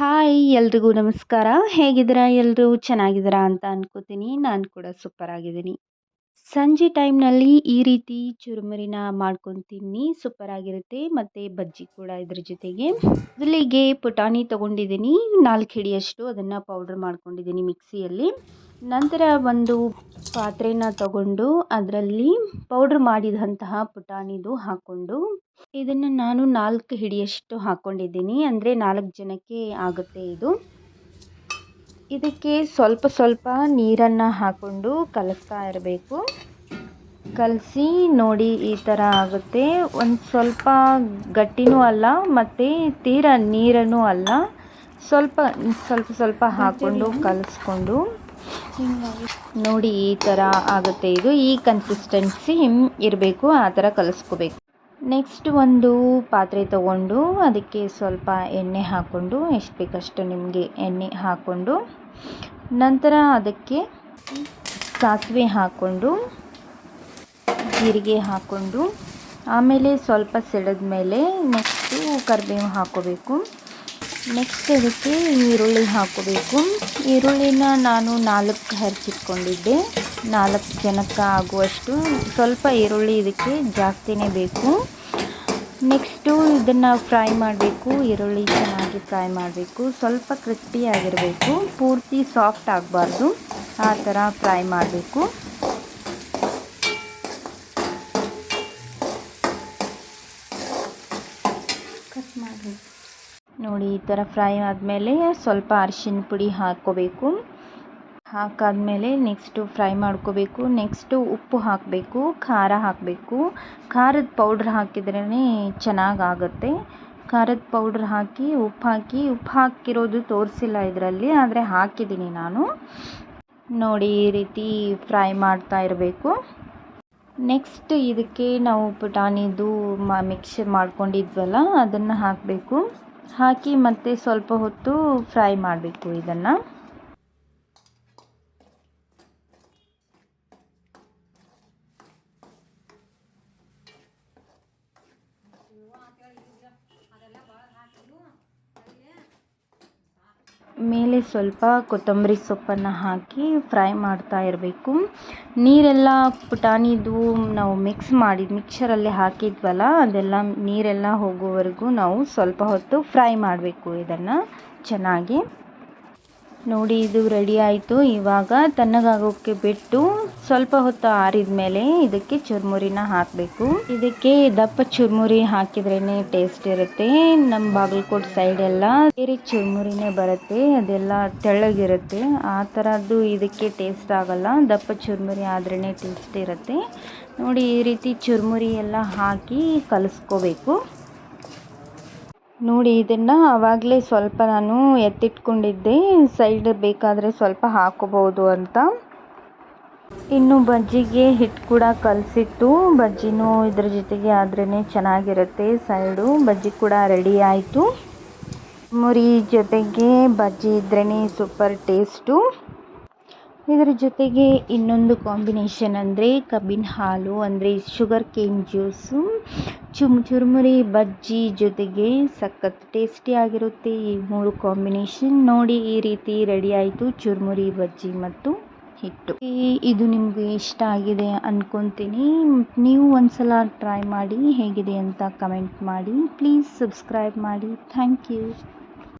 Hi, ಎಲ್ರಿಗೂ ನಮಸ್ಕಾರ. ಹೇಗಿದ್ದೀರಾ? ಎಲ್ಲರೂ ಚೆನ್ನಾಗಿದ್ದೀರಾ ಅಂತ ಅನ್ಕೋತೀನಿ. ನಾನು ಕೂಡ ಸೂಪರ್ ಆಗಿದ್ದೀನಿ ಸಂಜೆ ಟೈಮ್ನಲ್ಲಿ ಈ ರೀತಿ ಚುರುಮುರಿನ ಮಾಡ್ಕೊಂಡು ತಿನ್ನಿ ಸೂಪರ್ ಆಗಿರುತ್ತೆ ಮತ್ತು ಬಜ್ಜಿ ಕೂಡ ಇದ್ರ ಜೊತೆಗೆ. ಮೊದಲಿಗೆ ಪುಟಾಣಿ ತೊಗೊಂಡಿದ್ದೀನಿ. ನಾಲ್ಕು ಹಿಡಿಯಷ್ಟು ಅದನ್ನು ಪೌಡ್ರ್ ಮಾಡ್ಕೊಂಡಿದ್ದೀನಿ ಮಿಕ್ಸಿಯಲ್ಲಿ. ನಂತರ ಒಂದು ಪಾತ್ರೆನ ತಗೊಂಡು ಅದರಲ್ಲಿ ಪೌಡ್ರ್ ಮಾಡಿದಂತಹ ಪುಟಾಣಿದು ಹಾಕ್ಕೊಂಡು ಇದನ್ನು ನಾನು ನಾಲ್ಕು ಹಿಡಿಯಷ್ಟು ಹಾಕ್ಕೊಂಡಿದ್ದೀನಿ ಅಂದರೆ ನಾಲ್ಕು ಜನಕ್ಕೆ ಆಗುತ್ತೆ ಇದು. ಇದಕ್ಕೆ ಸ್ವಲ್ಪ ಸ್ವಲ್ಪ ನೀರನ್ನು ಹಾಕ್ಕೊಂಡು ಕಲಸ್ತಾ ಇರಬೇಕು. ಕಲಸಿ ನೋಡಿ ಈ ಥರ ಆಗುತ್ತೆ. ಒಂದು ಸ್ವಲ್ಪ ಗಟ್ಟಿನೂ ಅಲ್ಲ ಮತ್ತು ತೀರ ನೀರನ್ನು ಅಲ್ಲ. ಸ್ವಲ್ಪ ಸ್ವಲ್ಪ ಸ್ವಲ್ಪ ಹಾಕ್ಕೊಂಡು ಕಲಿಸ್ಕೊಂಡು ನೋಡಿ ಈ ಥರ ಆಗುತ್ತೆ ಇದು. ಈ ಕನ್ಸಿಸ್ಟೆನ್ಸಿ ಇರಬೇಕು, ಆ ಥರ ಕಲಿಸ್ಕೋಬೇಕು. ನೆಕ್ಸ್ಟ್ ಒಂದು ಪಾತ್ರೆ ತಗೊಂಡು ಅದಕ್ಕೆ ಸ್ವಲ್ಪ ಎಣ್ಣೆ ಹಾಕ್ಕೊಂಡು, ಎಷ್ಟು ಬೇಕಷ್ಟು ನಿಮಗೆ ಎಣ್ಣೆ ಹಾಕ್ಕೊಂಡು, ನಂತರ ಅದಕ್ಕೆ ಸಾಸಿವೆ ಹಾಕ್ಕೊಂಡು, ಜೀರಿಗೆ ಹಾಕ್ಕೊಂಡು, ಆಮೇಲೆ ಸ್ವಲ್ಪ ಸೆಳೆದ ಮೇಲೆ ನೆಕ್ಸ್ಟು ಕರಿಬೇವು ಹಾಕ್ಕೋಬೇಕು. ನೆಕ್ಸ್ಟ್ ಇದಕ್ಕೆ ಈರುಳ್ಳಿ ಹಾಕೋಬೇಕು. ಈರುಳ್ಳಿನ ನಾನು ನಾಲ್ಕು ಹರಿಸಿಟ್ಕೊಂಡಿದ್ದೆ ನಾಲ್ಕು ಜನಕ್ಕೆ ಆಗುವಷ್ಟು ಸ್ವಲ್ಪ ಈರುಳ್ಳಿ ಇದಕ್ಕೆ ಜಾಸ್ತಿನೇ ಬೇಕು. ನೆಕ್ಸ್ಟು ಇದನ್ನು ಫ್ರೈ ಮಾಡಬೇಕು. ಈರುಳ್ಳಿ ಚೆನ್ನಾಗಿ ಫ್ರೈ ಮಾಡಬೇಕು. ಸ್ವಲ್ಪ ಕ್ರಿಸ್ಪಿಯಾಗಿರಬೇಕು ಪೂರ್ತಿ ಸಾಫ್ಟ್ ಆಗಬಾರ್ದು. ಆ ಥರ ಫ್ರೈ ಮಾಡಬೇಕು ಕಟ್ ಮಾಡಬೇಕು ನೋಡಿ, ಈ ಥರ ಫ್ರೈ ಆದಮೇಲೆ ಸ್ವಲ್ಪ ಅರಿಶಿನ ಪುಡಿ ಹಾಕ್ಕೋಬೇಕು. ಹಾಕಾದಮೇಲೆ ನೆಕ್ಸ್ಟು ಫ್ರೈ ಮಾಡ್ಕೋಬೇಕು. ನೆಕ್ಸ್ಟು ಉಪ್ಪು ಹಾಕಬೇಕು, ಖಾರ ಹಾಕಬೇಕು. ಖಾರದ ಪೌಡ್ರ್ ಹಾಕಿದ್ರೇ ಚೆನ್ನಾಗಾಗತ್ತೆ. ಖಾರದ ಪೌಡ್ರ್ ಹಾಕಿ, ಉಪ್ಪು ಹಾಕಿ, ಉಪ್ಪು ಹಾಕಿರೋದು ತೋರಿಸಿಲ್ಲ ಇದರಲ್ಲಿ, ಆದರೆ ಹಾಕಿದ್ದೀನಿ ನಾನು. ನೋಡಿ, ಈ ರೀತಿ ಫ್ರೈ ಮಾಡ್ತಾ ಇರಬೇಕು. ನೆಕ್ಸ್ಟ್ ಇದಕ್ಕೆ ನಾವು ಪುಟಾಣಿದು ಮಿಕ್ಸರ್ ಮಾಡ್ಕೊಂಡಿದ್ವಲ್ಲ, ಅದನ್ನು ಹಾಕಬೇಕು. ಹಾಕಿ ಮತ್ತೆ ಸ್ವಲ್ಪ ಹೊತ್ತು ಫ್ರೈ ಮಾಡಬೇಕು ಇದನ್ನು. ಮೇಲೆ ಸ್ವಲ್ಪ ಕೊತ್ತಂಬರಿ ಸೊಪ್ಪನ್ನು ಹಾಕಿ ಫ್ರೈ ಮಾಡ್ತಾ ಇರಬೇಕು. ನೀರೆಲ್ಲ ಪುಟಾಣಿದು ನಾವು ಮಿಕ್ಸ್ ಮಾಡಿ ಮಿಕ್ಸರಲ್ಲಿ ಹಾಕಿದ್ವಲ್ಲ, ಅದೆಲ್ಲ ನೀರೆಲ್ಲ ಹೋಗೋವರೆಗೂ ನಾವು ಸ್ವಲ್ಪ ಹೊತ್ತು ಫ್ರೈ ಮಾಡಬೇಕು ಇದನ್ನು ಚೆನ್ನಾಗಿ. ನೋಡಿ, ಇದು ರೆಡಿ ಆಯಿತು. ಇವಾಗ ತಣ್ಣಗಾಗೋಕ್ಕೆ ಬಿಟ್ಟು ಸ್ವಲ್ಪ ಹೊತ್ತು ಆರಿದ ಮೇಲೆ ಇದಕ್ಕೆ ಚುರುಮುರಿನ ಹಾಕಬೇಕು. ಇದಕ್ಕೆ ದಪ್ಪ ಚುರುಮುರಿ ಹಾಕಿದ್ರೇ ಟೇಸ್ಟ್ ಇರುತ್ತೆ. ನಮ್ಮ ಬಾಗಲಕೋಟ್ ಸೈಡ್ ಎಲ್ಲ ಬೇರೆ ಚುರುಮುರಿನೇ ಬರುತ್ತೆ. ಅದೆಲ್ಲ ತೆಳ್ಳಗಿರುತ್ತೆ. ಆ ಥರದ್ದು ಇದಕ್ಕೆ ಟೇಸ್ಟ್ ಆಗಲ್ಲ. ದಪ್ಪ ಚುರುಮುರಿ ಆದ್ರೇ ಟೇಸ್ಟ್ ಇರುತ್ತೆ. ನೋಡಿ, ಈ ರೀತಿ ಚುರುಮುರಿ ಎಲ್ಲ ಹಾಕಿ ಕಲಿಸ್ಕೋಬೇಕು. ನೋಡಿ, ಇದನ್ನು ಆವಾಗಲೇ ಸ್ವಲ್ಪ ನಾನು ಎತ್ತಿಟ್ಕೊಂಡಿದ್ದೆ. ಸೈಡ್ ಬೇಕಾದರೆ ಸ್ವಲ್ಪ ಹಾಕೋಬೋದು ಅಂತ. ಇನ್ನು ಬಜ್ಜಿಗೆ ಹಿಟ್ಟು ಕೂಡ ಕಲಸಿತ್ತು ಬಜ್ಜಿನೂ ಇದ್ರ ಜೊತೆಗೆ ಆದ್ರೇ ಚೆನ್ನಾಗಿರುತ್ತೆ ಸೈಡು. ಬಜ್ಜಿ ಕೂಡ ರೆಡಿ ಆಯಿತು. ಮುರಿ ಜೊತೆಗೆ ಬಜ್ಜಿ ಇದ್ರೇ ಸೂಪರ್ ಟೇಸ್ಟು. ಇದರ ಜೊತೆಗೆ ಇನ್ನೊಂದು ಕಾಂಬಿನೇಷನ್ ಅಂದರೆ ಕಬ್ಬಿನ ಹಾಲು, ಅಂದರೆ ಶುಗರ್ ಕೇನ್ ಜ್ಯೂಸು ಚುಮ್, ಚುರುಮುರಿ, ಬಜ್ಜಿ ಜೊತೆಗೆ ಸಖತ್ ಟೇಸ್ಟಿಯಾಗಿರುತ್ತೆ ಈ ಮೂರು ಕಾಂಬಿನೇಷನ್ ನೋಡಿ ಈ ರೀತಿ ರೆಡಿ ಆಯಿತು ಚುರುಮುರಿ, ಬಜ್ಜಿ ಮತ್ತು ಹಿಟ್ಟು. ಇದು ನಿಮಗೆ ಇಷ್ಟ ಆಗಿದೆ ಅಂದ್ಕೊತೀನಿ ನೀವು ಒಂದ್ಸಲ ಟ್ರೈ ಮಾಡಿ ಹೇಗಿದೆ ಅಂತ ಕಮೆಂಟ್ ಮಾಡಿ. ಪ್ಲೀಸ್ ಸಬ್ಸ್ಕ್ರೈಬ್ ಮಾಡಿ. Thank you